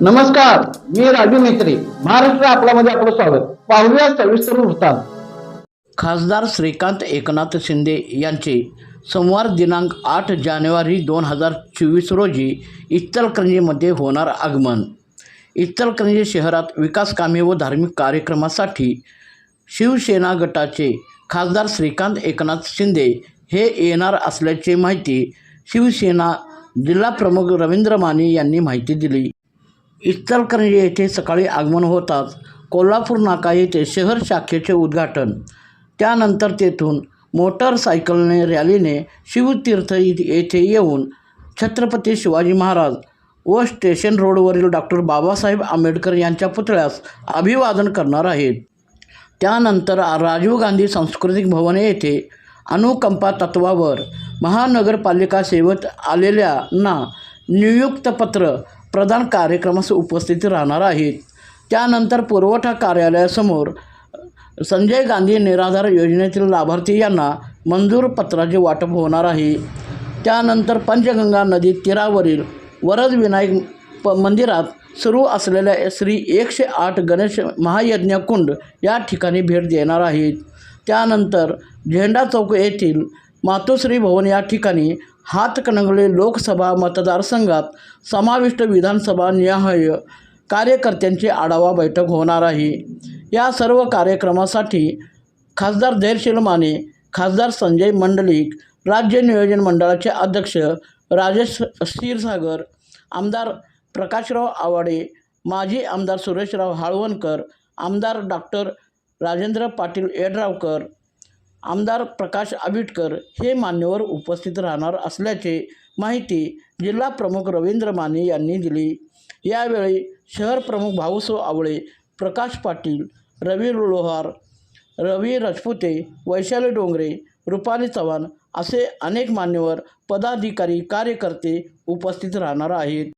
नमस्कार मी राजू मेत्री महाराष्ट्र आपल्यामध्ये आपलं स्वागत. पाहूया सविस्तर वृत्तांत. खासदार श्रीकांत एकनाथ शिंदे यांचे सोमवार दिनांक आठ जानेवारी दोन हजार चोवीस रोजी इचलकरंजीमध्ये होणार आगमन. इचलकरंजी शहरात विकासकामे व धार्मिक कार्यक्रमासाठी शिवसेना गटाचे खासदार श्रीकांत एकनाथ शिंदे हे येणार असल्याची माहिती शिवसेना जिल्हाप्रमुख रवींद्र माने यांनी माहिती दिली. इचलकरंजी येथे सकाळी आगमन होताच कोल्हापूर नाका येथे शहर शाखेचे उद्घाटन. त्यानंतर तेथून मोटरसायकलने रॅलीने शिवतीर्थ येथे येऊन छत्रपती शिवाजी महाराज व स्टेशन रोडवरील डॉक्टर बाबासाहेब आंबेडकर यांच्या पुतळ्यास अभिवादन करणार आहेत. त्यानंतर राजीव गांधी सांस्कृतिक भवन येथे अनुकंपा तत्वावर महानगरपालिका सेवेत आलेल्यांना नियुक्तपत्र प्रदान कार्यक्रमास उपस्थित राहणार आहेत. त्यानंतर पुरवठा कार्यालयासमोर संजय गांधी निराधार योजनेतील लाभार्थी यांना मंजूर पत्राचे वाटप होणार आहे. त्यानंतर पंचगंगा नदी तीरावरील वरद विनायक प मंदिरात सुरू असलेल्या श्री एकशे आठ गणेश महायज्ञकुंड या ठिकाणी भेट देणार आहेत. त्यानंतर झेंडा चौक येथील मातोश्री भवन या ठिकाणी हातकणंगले लोकसभा मतदारसंघात समाविष्ट विधानसभा निहाय कार्यकर्त्यांची आढावा बैठक होणार आहे. या सर्व कार्यक्रमासाठी खासदार धैर्यशील माने खासदार संजय मंडलिक राज्य नियोजन मंडळाचे अध्यक्ष राजेश क्षीरसागर आमदार प्रकाशराव आवाडे माजी आमदार सुरेशराव हाळवणकर आमदार डॉक्टर राजेंद्र पाटील येड्रावकर आमदार प्रकाश आबिटकर हे मान्यवर उपस्थित राहणार असल्याचे माहिती जिल्हा प्रमुख रवींद्र माने यांनी दिली. यावेळी शहर प्रमुख भाऊसो आवळे प्रकाश पाटील रवी लोहार रवी राजपुते वैशाली डोंगरे रुपाली चव्हाण असे अनेक मान्यवर पदाधिकारी कार्यकर्ते उपस्थित राहणार आहेत.